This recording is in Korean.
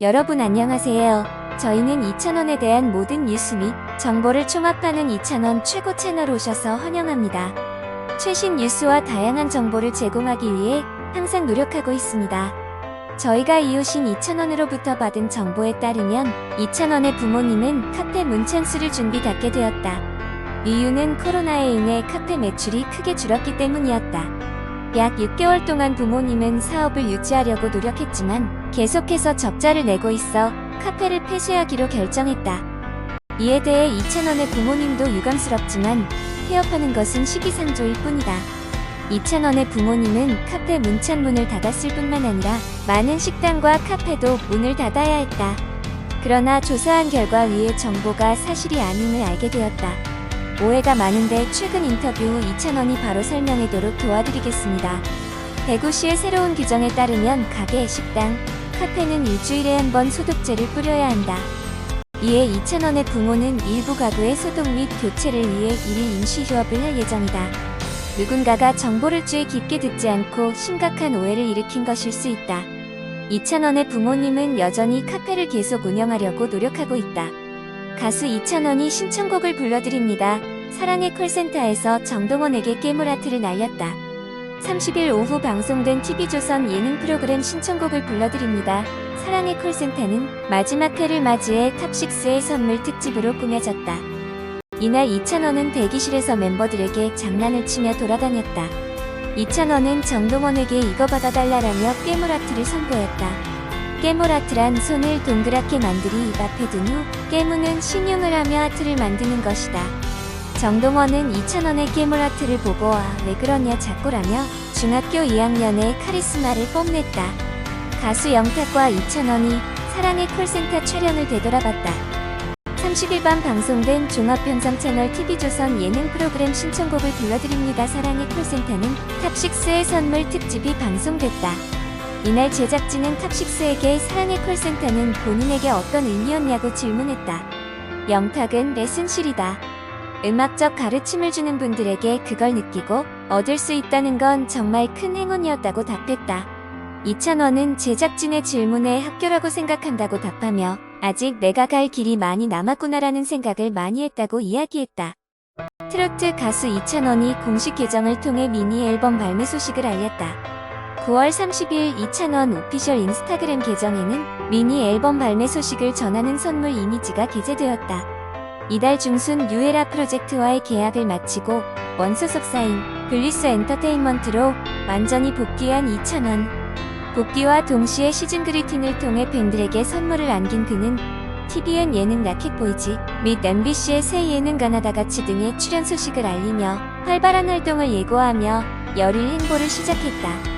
여러분 안녕하세요. 저희는 2,000원에 대한 모든 뉴스 및 정보를 총합하는 2,000원 최고 채널 오셔서 환영합니다. 최신 뉴스와 다양한 정보를 제공하기 위해 항상 노력하고 있습니다. 저희가 이웃인 2,000원으로부터 받은 정보에 따르면 2,000원의 부모님은 카페 문찬스를 준비 닫게 되었다. 이유는 코로나에 인해 카페 매출이 크게 줄었기 때문이었다. 약 6개월 동안 부모님은 사업을 유지하려고 노력했지만 계속해서 적자를 내고 있어 카페를 폐쇄하기로 결정했다. 이에 대해 2,000원의 부모님도 유감스럽지만 폐업하는 것은 시기상조일 뿐이다. 2,000원의 부모님은 카페 문창문을 닫았을 뿐만 아니라 많은 식당과 카페도 문을 닫아야 했다. 그러나 조사한 결과 위의 정보가 사실이 아님을 알게 되었다. 오해가 많은데 최근 인터뷰 후 2,000원이 바로 설명하도록 도와드리겠습니다. 대구시의 새로운 규정에 따르면 가게, 식당, 카페는 일주일에 한 번 소독제를 뿌려야 한다. 이에 2,000원의 부모는 일부 가구의 소독 및 교체를 위해 1일 임시 휴업을 할 예정이다. 누군가가 정보를 쥐 깊게 듣지 않고 심각한 오해를 일으킨 것일 수 있다. 2,000원의 부모님은 여전히 카페를 계속 운영하려고 노력하고 있다. 가수 2,000원이 신청곡을 불러드립니다. 사랑의 콜센터에서 정동원에게 깨물아트를 날렸다. 30일 오후 방송된 TV조선 예능 프로그램 신청곡을 불러드립니다. 사랑의 콜센터는 마지막 회를 맞이해 탑6의 선물 특집으로 꾸며졌다. 이날 2,000원은 대기실에서 멤버들에게 장난을 치며 돌아다녔다. 2,000원은 정동원에게 이거 받아달라라며 깨물아트를 선보였다. 깨물아트란 손을 동그랗게 만들이 입 앞에 둔 후 깨무는 신용을 하며 하트를 만드는 것이다. 정동원은 2,000원의 깨물아트를 보고 아 왜 그러냐 자꾸라며 중학교 2학년의 카리스마를 뽐냈다. 가수 영탁과 2,000원이 사랑의 콜센터 촬영을 되돌아봤다. 30일 밤 방송된 종합편성 채널 TV조선 예능 프로그램 신청곡을 불러드립니다. 사랑의 콜센터는 탑6의 선물 특집이 방송됐다. 이날 제작진은 탑6에게 사랑의 콜센터는 본인에게 어떤 의미였냐고 질문했다. 영탁은 레슨실이다. 음악적 가르침을 주는 분들에게 그걸 느끼고 얻을 수 있다는 건 정말 큰 행운이었다고 답했다. 이찬원은 제작진의 질문에 학교라고 생각한다고 답하며 아직 내가 갈 길이 많이 남았구나라는 생각을 많이 했다고 이야기했다. 트로트 가수 이찬원이 공식 계정을 통해 미니 앨범 발매 소식을 알렸다. 9월 30일 이찬원 오피셜 인스타그램 계정에는 미니 앨범 발매 소식을 전하는 선물 이미지가 게재되었다. 이달 중순 뉴에라 프로젝트와의 계약을 마치고 원소 속사인 블리스 엔터테인먼트로 완전히 복귀한 이찬원. 복귀와 동시에 시즌 그리팅을 통해 팬들에게 선물을 안긴 그는 TVN 예능 라켓보이즈 및 MBC의 새 예능 가나다같이 등의 출연 소식을 알리며 활발한 활동을 예고하며 열일 행보를 시작했다.